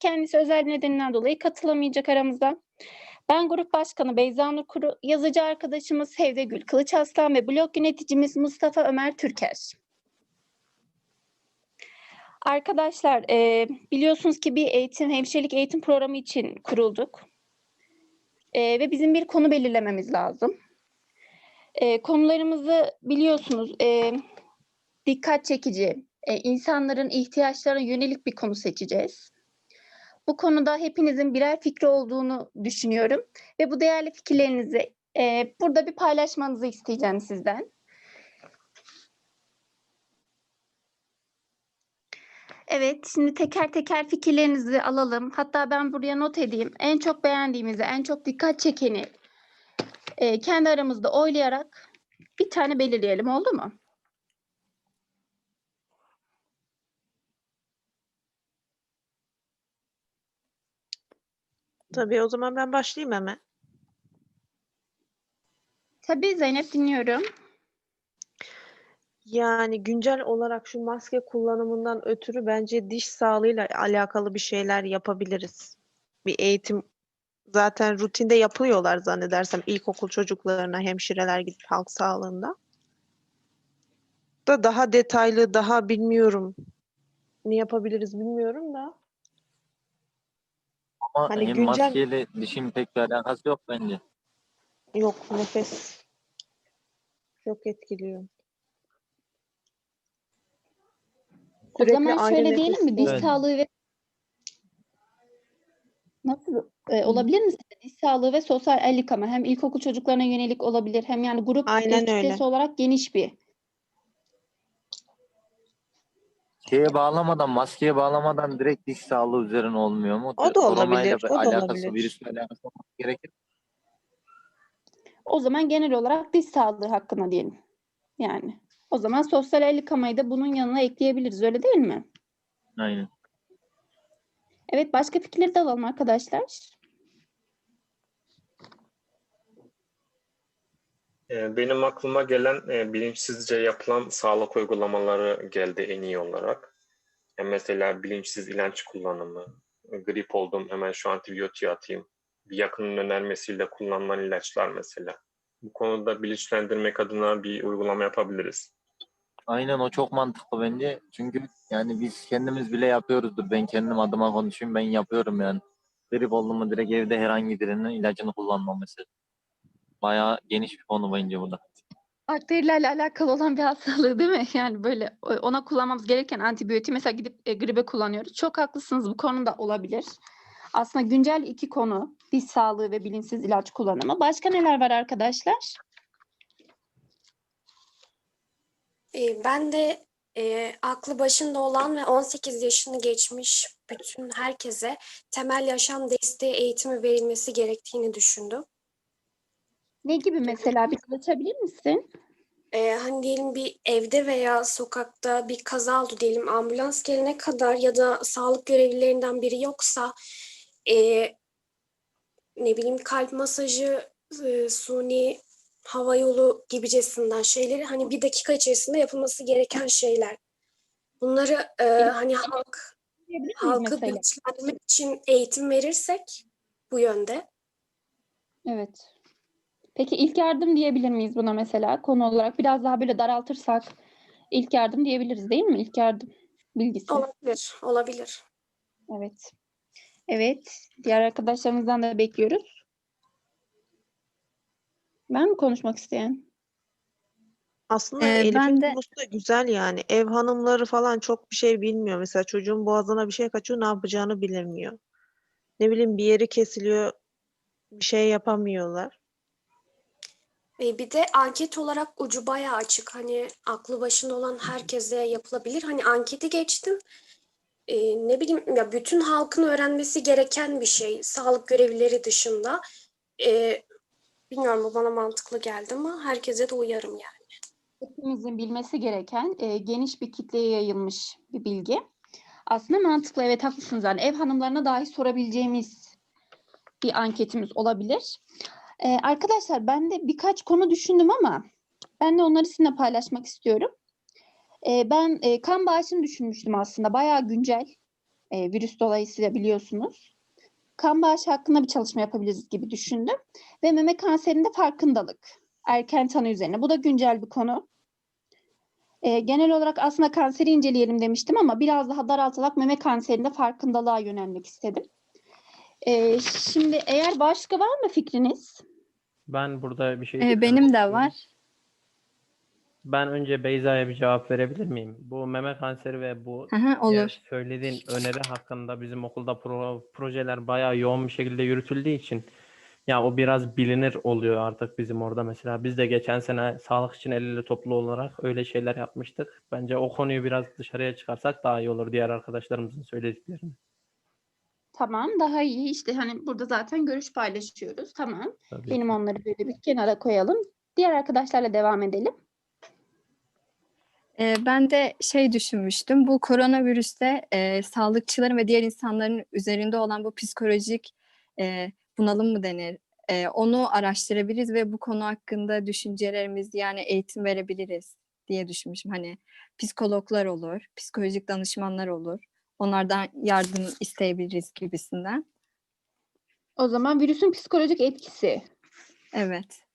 Kendisi özel nedeninden dolayı katılamayacak aramızda. Ben grup başkanı Beyza Nur Kuru, yazıcı arkadaşımız Sevde Gül Kılıç Aslan ve blog yöneticimiz Mustafa Ömer Türker. Arkadaşlar e, biliyorsunuz ki bir eğitim, hemşirelik eğitim programı için kurulduk. E, ve bizim bir konu belirlememiz lazım. E, konularımızı biliyorsunuz e, dikkat çekici, e, insanların ihtiyaçlarına yönelik bir konu seçeceğiz. Bu konuda hepinizin birer fikri olduğunu düşünüyorum ve bu değerli fikirlerinizi e, burada bir paylaşmanızı isteyeceğim sizden. Evet, şimdi teker teker fikirlerinizi alalım. Hatta ben buraya not edeyim. En çok beğendiğimizi, en çok dikkat çekeni e, kendi aramızda oylayarak bir tane belirleyelim, oldu mu? Tabii o zaman ben başlayayım hemen. Tabii Zeynep dinliyorum. Yani güncel olarak şu maske kullanımından ötürü bence diş sağlığıyla alakalı bir şeyler yapabiliriz. Bir eğitim zaten rutinde yapıyorlar zannedersem ilkokul çocuklarına hemşireler gidip halk sağlığında. Da daha detaylı, daha bilmiyorum. Ne yapabiliriz bilmiyorum da. Ama Hani hem güncel- maskeyle dişin pek bir alakası yok bence. Yok nefes çok etkiliyor. O Sürekli zaman aynı şöyle diyelim mi? Diş Evet. sağlığı ve nasıl e, olabilir mi? sizce? Diş sağlığı ve sosyal el yıkama hem ilkokul çocuklarına yönelik olabilir hem yani grup Aynen öyle. olarak geniş bir. Şeye bağlamadan, maskeye bağlamadan direkt diş sağlığı üzerine olmuyor mu? O da olabilir, o da alakası, olabilir. virüsle alakası olması gerekir. O zaman genel olarak diş sağlığı hakkında diyelim. Yani o zaman sosyal el yıkamayı da bunun yanına ekleyebiliriz öyle değil mi? Aynen. Evet başka fikirleri de alalım arkadaşlar. Benim aklıma gelen e, bilinçsizce yapılan sağlık uygulamaları geldi en iyi olarak. E, Mesela bilinçsiz ilaç kullanımı, grip oldum hemen şu antibiyotiği atayım. Bir yakının önermesiyle kullanılan ilaçlar mesela. Bu konuda bilinçlendirmek adına bir uygulama yapabiliriz. Aynen o çok mantıklı bence. Çünkü yani biz kendimiz bile yapıyoruzdur. Ben kendim adıma konuşayım ben yapıyorum yani. Grip oldum mu direkt evde herhangi birinin ilacını kullanmam mesela. Bayağı geniş bir konu bence bu da. Akciğerlerle alakalı olan bir hastalığı değil mi? Yani böyle ona kullanmamız gereken antibiyotiği mesela gidip e, gribe kullanıyoruz. Çok haklısınız bu konuda olabilir. Aslında güncel iki konu diş sağlığı ve bilinçsiz ilaç kullanımı. Başka neler var arkadaşlar? Ee, Ben de e, aklı başında olan ve 18 yaşını geçmiş bütün herkese temel yaşam desteği eğitimi verilmesi gerektiğini düşündüm. Ne gibi mesela bir açabilir misin? Ee, hani diyelim bir evde veya sokakta bir kaza oldu diyelim ambulans gelene kadar ya da sağlık görevlilerinden biri yoksa e, ne bileyim kalp masajı, e, suni hava yolu gibicesinden şeyleri hani bir dakika içerisinde yapılması gereken şeyler. Bunları e, hani halk Diyebilir miyiz halkı bilinçlendirmek için eğitim verirsek bu yönde. Evet. Peki ilk yardım diyebilir miyiz buna mesela konu olarak biraz daha böyle daraltırsak ilk yardım diyebiliriz değil mi? İlk yardım bilgisi. Olabilir, olabilir. Evet. Evet. Diğer arkadaşlarımızdan da bekliyoruz. Ben mi konuşmak isteyen? Aslında Ee, Elif'in ben de- konusu da güzel yani. Ev hanımları falan çok bir şey bilmiyor. Mesela çocuğun boğazına bir şey kaçıyor, ne yapacağını bilemiyor. Ne bileyim bir yeri kesiliyor, bir şey yapamıyorlar. E, bir de anket olarak ucu bayağı açık. Hani aklı başında olan herkese yapılabilir. Hani anketi geçtim. E, ne bileyim ya bütün halkın öğrenmesi gereken bir şey. Sağlık görevlileri dışında. E, bilmiyorum bu bana mantıklı geldi ama herkese de uyarım yani. Hepimizin bilmesi gereken e, geniş bir kitleye yayılmış bir bilgi. Aslında mantıklı evet haklısınız. Yani ev hanımlarına dahi sorabileceğimiz bir anketimiz olabilir. E, arkadaşlar ben de birkaç konu düşündüm ama ben de onları sizinle paylaşmak istiyorum. E, ben e, kan bağışını düşünmüştüm aslında. Bayağı güncel. e, virüs dolayısıyla biliyorsunuz. Kan bağışı hakkında bir çalışma yapabiliriz gibi düşündüm. Ve meme kanserinde farkındalık. Erken tanı üzerine. Bu da güncel bir konu. E, genel olarak aslında kanseri inceleyelim demiştim ama biraz daha daraltarak meme kanserinde farkındalığa yönelmek istedim. E, şimdi eğer başka var mı fikriniz? Ben burada bir şey Ee, benim de var. Ben önce Beyza'ya bir cevap verebilir miyim? Bu meme kanseri ve bu hı, diğer olur. söylediğin öneri hakkında bizim okulda pro- projeler bayağı yoğun bir şekilde yürütüldüğü için ya o biraz bilinir oluyor artık bizim orada mesela. Biz de geçen sene sağlık için el ele toplu olarak öyle şeyler yapmıştık. Bence o konuyu biraz dışarıya çıkarsak daha iyi olur diğer arkadaşlarımızın söylediklerini. Tamam, daha iyi. İşte hani burada zaten görüş paylaşıyoruz. Tamam. Tabii. Benim onları böyle bir kenara koyalım. Diğer arkadaşlarla devam edelim. Ee, ben de şey düşünmüştüm. Bu koronavirüste e, sağlıkçıların ve diğer insanların üzerinde olan bu psikolojik e, bunalım mı denir? E, onu araştırabiliriz ve bu konu hakkında düşüncelerimiz yani eğitim verebiliriz diye düşünmüşüm. Hani psikologlar olur, psikolojik danışmanlar olur. Onlardan yardım isteyebiliriz gibisinden. O zaman virüsün psikolojik etkisi. Evet.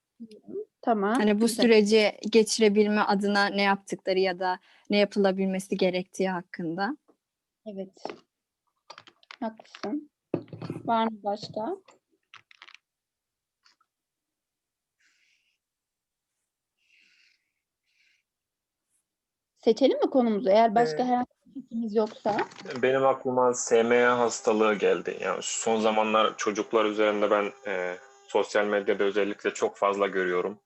Tamam. Hani bu güzel. süreci geçirebilme adına ne yaptıkları ya da ne yapılabilmesi gerektiği hakkında. Evet. Haklısın. Var mı başka? Seçelim mi konumuzu? Eğer başka Ee, herhangi bir fikrimiz yoksa. Benim aklıma SMA hastalığı geldi. Yani son zamanlar çocuklar üzerinde ben e, sosyal medyada özellikle çok fazla görüyorum.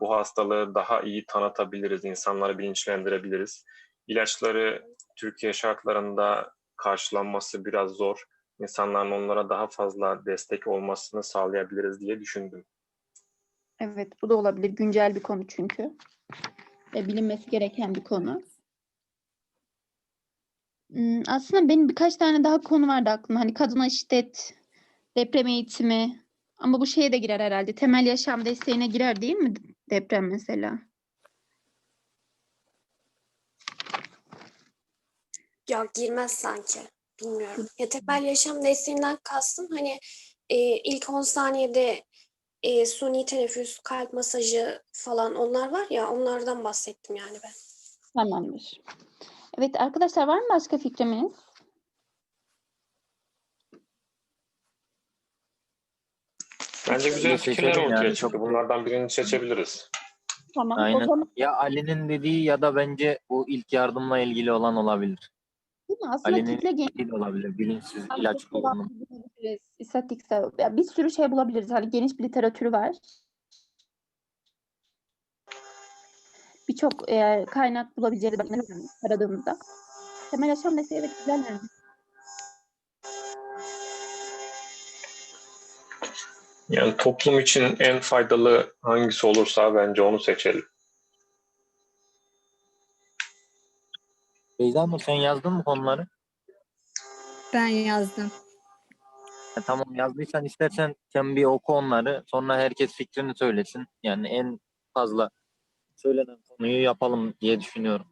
Bu hastalığı daha iyi tanıtabiliriz, insanları bilinçlendirebiliriz. İlaçları Türkiye şartlarında karşılanması biraz zor. İnsanların onlara daha fazla destek olmasını sağlayabiliriz diye düşündüm. Evet, bu da olabilir. Güncel bir konu çünkü. Ve bilinmesi gereken bir konu. Aslında benim birkaç tane daha konu vardı aklımda. Hani kadına şiddet, deprem eğitimi. Ama bu şeye de girer herhalde. Temel yaşam desteğine girer değil mi deprem mesela? Ya girmez sanki. Bilmiyorum. Ya temel yaşam desteğinden kastım hani e, ilk 10 saniyede e, suni teneffüs, kalp masajı falan onlar var ya onlardan bahsettim yani ben. Tamamdır. Evet arkadaşlar var mı başka fikrimiz? Bence güzel Bir fikirler seçelim ortaya yani, çıktı. çok- Bunlardan birini seçebiliriz. Tamam. O Aynen. zaman Ya Ali'nin dediği ya da bence bu ilk yardımla ilgili olan olabilir. değil mi? Aslında Ali'nin kitle gen- dediği de olabilir. Bilinçsiz ilaç kullanımı. bulabiliriz, istatistiksel, ya bir sürü şey bulabiliriz. Hani geniş bir literatürü var. Birçok e, kaynak bulabileceğiz bak, aradığımızda. Temel yaşam desteği evet güzel yani. Yani toplum için en faydalı hangisi olursa bence onu seçelim. Beyza Nur sen yazdın mı konuları? Ben yazdım. Ha, tamam yazdıysan istersen sen bir oku onları. Sonra herkes fikrini söylesin. Yani en fazla söylenen konuyu yapalım diye düşünüyorum.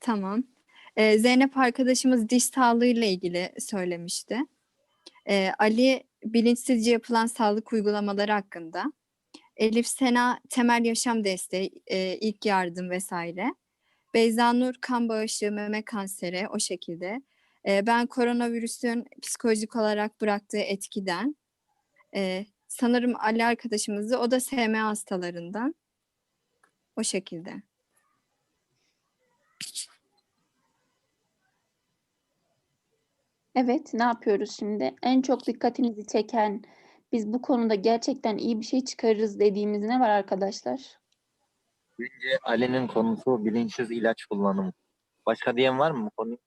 Tamam. Ee, Zeynep arkadaşımız diş sağlığıyla ilgili söylemişti. Ee, Ali bilinçsizce yapılan sağlık uygulamaları hakkında. Elif Sena temel yaşam desteği, e, ilk yardım vesaire. Beyza Nur kan bağışı, meme kanseri o şekilde. Ee, ben koronavirüsün psikolojik olarak bıraktığı etkiden. Ee, sanırım Ali arkadaşımızı o da SMA hastalarından. O şekilde. Evet, ne yapıyoruz şimdi? En çok dikkatimizi çeken, biz bu konuda gerçekten iyi bir şey çıkarırız dediğimiz ne var arkadaşlar? Bence Ali'nin konusu bilinçsiz ilaç kullanımı. Başka diyen var mı bu konuyu?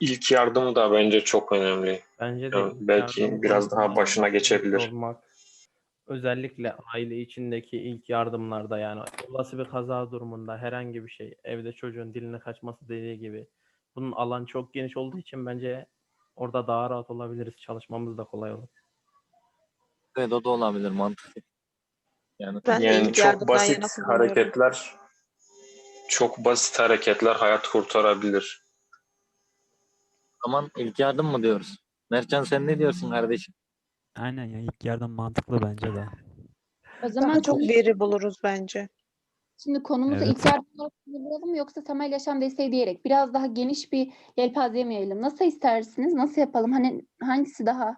İlk yardım da bence çok önemli. Bence de Yani belki biraz daha başına geçebilir. olmak, özellikle aile içindeki ilk yardımlarda yani olası bir kaza durumunda herhangi bir şey, evde çocuğun diline kaçması dediği gibi bunun alan çok geniş olduğu için bence orada daha rahat olabiliriz. Çalışmamız da kolay olur. Evet o da olabilir mantıklı. Yani Ben Yani çok basit hareketler Çok basit hareketler hayat kurtarabilir. Aman ilk yardım mı diyoruz? Mertcan sen ne diyorsun kardeşim? Aynen ya ilk yardım mantıklı bence de. O zaman Daha çok ilk- veri buluruz bence. Şimdi konumuzu Evet. ilk yardım olarak mı yoksa temel yaşam desteği diyerek biraz daha geniş bir yelpazeye mi yayalım? Nasıl istersiniz? Nasıl yapalım? Hani hangisi daha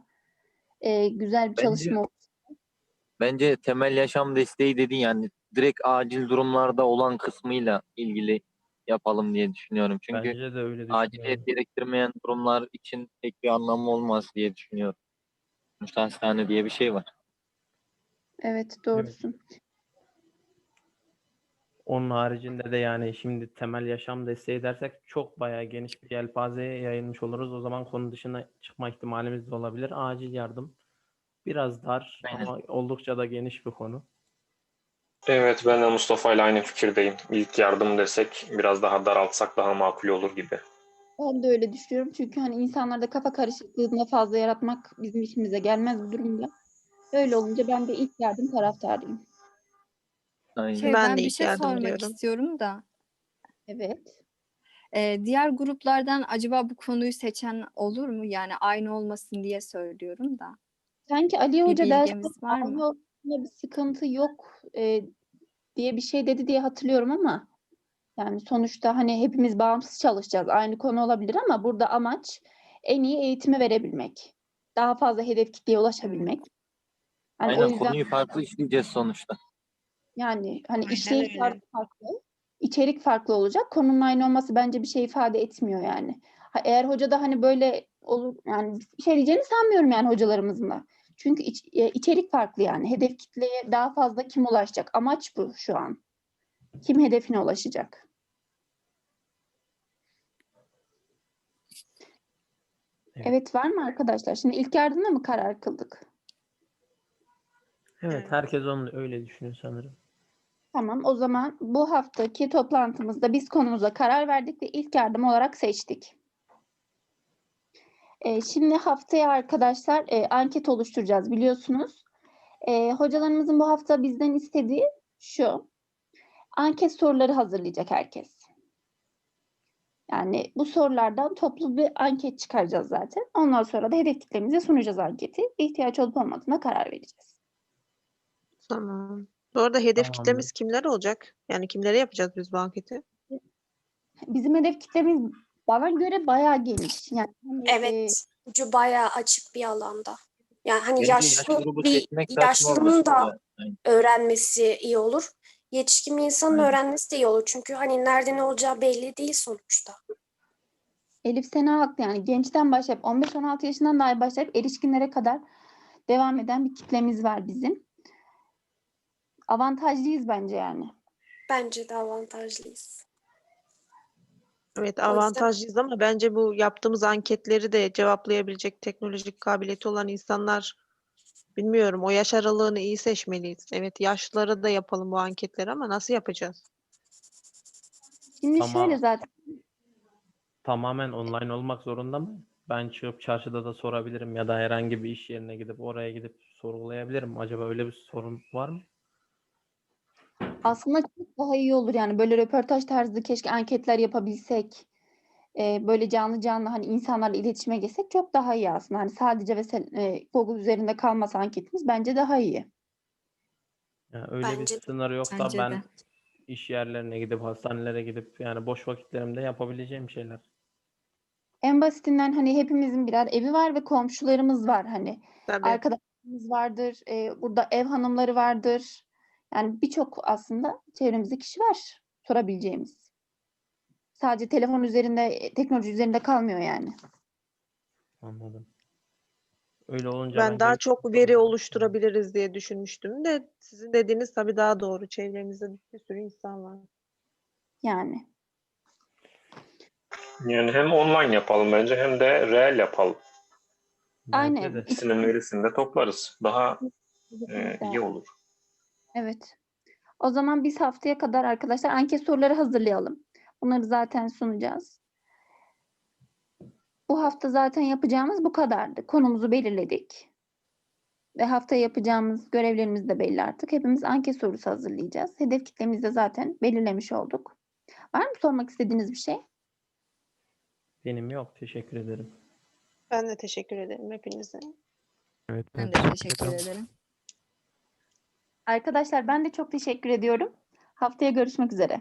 e, güzel bir Bence- çalışma olur? Bence temel yaşam desteği dedin yani direkt acil durumlarda olan kısmıyla ilgili yapalım diye düşünüyorum. Çünkü Bence de öyle düşünüyorum. aciliyet gerektirmeyen durumlar için pek bir anlamı olmaz diye düşünüyorum. Sonuçta hastane diye bir şey var. Evet doğrusun. Onun haricinde de yani şimdi temel yaşam desteği dersek çok bayağı geniş bir yelpazeye yayılmış oluruz. O zaman konu dışına çıkma ihtimalimiz de olabilir. Acil yardım biraz dar Aynen. ama oldukça da geniş bir konu. Evet ben de Mustafa ile aynı fikirdeyim. İlk yardım desek biraz daha daraltsak daha makul olur gibi. Ben de öyle düşünüyorum. Çünkü hani insanlarda kafa karışıklığında fazla yaratmak bizim işimize gelmez bu durumda. Öyle olunca ben de ilk yardım taraftarıyım. Aynen. Şey, Ben ben de bir ilk şey yardım sormak diyorum. istiyorum da. Evet. Ee, diğer gruplardan acaba bu konuyu seçen olur mu? Yani aynı olmasın diye söylüyorum da. Sanki Ali Hoca ders bilgimiz var mı? aynı olduğunda bir sıkıntı yok e, diye bir şey dedi diye hatırlıyorum ama yani sonuçta hani hepimiz bağımsız çalışacağız. Aynı konu olabilir ama burada amaç en iyi eğitimi verebilmek. Daha fazla hedef kitleye ulaşabilmek. Hani o Aynen yüzden konuyu farklı işleyeceğiz sonuçta. yani hani Aynen işleyiş öyle. farklı farklı, içerik farklı olacak. Konunun aynı olması bence bir şey ifade etmiyor yani. Ha, eğer hoca da hani böyle olur yani bir şey diyeceğini sanmıyorum yani hocalarımızın da. Çünkü iç- e, içerik farklı yani. Hedef kitleye daha fazla kim ulaşacak? Amaç bu şu an. Kim hedefine ulaşacak? Evet. Evet var mı arkadaşlar? Şimdi ilk yardımda mı karar kıldık? Evet, herkes onu öyle düşünüyor sanırım. Tamam o zaman bu haftaki toplantımızda biz konumuza karar verdik ve ilk yardım olarak seçtik. Ee, şimdi haftaya arkadaşlar e, anket oluşturacağız biliyorsunuz. Ee, hocalarımızın bu hafta bizden istediği şu. Anket soruları hazırlayacak herkes. Yani bu sorulardan toplu bir anket çıkaracağız zaten. Ondan sonra da hedef kitlemize sunacağız anketi. İhtiyaç olup olmadığına karar vereceğiz. Tamam. Bu arada hedef Tamamdır. kitlemiz kimler olacak? Yani kimlere yapacağız biz bu anketi? Bizim hedef kitlemiz bana göre bayağı geniş. Yani e, Evet, ucu bayağı açık bir alanda. Yani hani yaş yaşlı grubu bir yaşlının da Yani öğrenmesi iyi olur. Yetişkin bir insanın Aynen. öğrenmesi de iyi olur. Çünkü hani nerede ne olacağı belli değil sonuçta. Elif Sena haklı yani gençten başlayıp 15-16 yaşından dahi başlayıp erişkinlere kadar devam eden bir kitlemiz var bizim. Avantajlıyız bence yani. Bence de avantajlıyız. Evet avantajlıyız ama bence bu yaptığımız anketleri de cevaplayabilecek teknolojik kabiliyeti olan insanlar bilmiyorum o yaş aralığını iyi seçmeliyiz. Evet yaşlılara da yapalım bu anketleri ama nasıl yapacağız? Şimdi Tamam. şöyle zaten Tamamen online olmak zorunda mı? Ben çıkıp çarşıda da sorabilirim ya da herhangi bir iş yerine gidip oraya gidip sorgulayabilirim. Acaba öyle bir sorun var mı? aslında çok daha iyi olur yani böyle röportaj tarzı keşke anketler yapabilsek. Ee, böyle canlı canlı hani insanlarla iletişime geçsek çok daha iyi aslında. Hani sadece ve sen- e, Google üzerinde kalmasa anketimiz bence daha iyi. Yani öyle Bence bir sınır yoksa Bence ben de. iş yerlerine gidip hastanelere gidip yani boş vakitlerimde yapabileceğim şeyler. En basitinden hani hepimizin birer evi var ve komşularımız var hani. Tabii. arkadaşlarımız vardır, e, burada ev hanımları vardır. Yani birçok aslında çevremizde kişi var sorabileceğimiz. Sadece telefon üzerinde, teknoloji üzerinde kalmıyor yani. Anladım. Öyle olunca Ben bence daha çok veri oluşturabiliriz diye düşünmüştüm de sizin dediğiniz tabii daha doğru. Çevremizde bir sürü insan var. Yani Yani hem online yapalım bence hem de reel yapalım. Aynen. İkisinin verisini de toplarız. Daha e, iyi olur. Evet. O zaman biz haftaya kadar arkadaşlar anket soruları hazırlayalım. Bunları zaten sunacağız. Bu hafta zaten yapacağımız bu kadardı. Konumuzu belirledik. Ve haftaya yapacağımız görevlerimiz de belli artık. Hepimiz anket sorusu hazırlayacağız. Hedef kitlemizi de zaten belirlemiş olduk. Var mı sormak istediğiniz bir şey? Benim yok. Teşekkür ederim. Ben de teşekkür ederim hepinize. Evet Ben ben de teşekkür teşekkür ederim. ederim. Arkadaşlar ben de çok teşekkür ediyorum. Haftaya görüşmek üzere.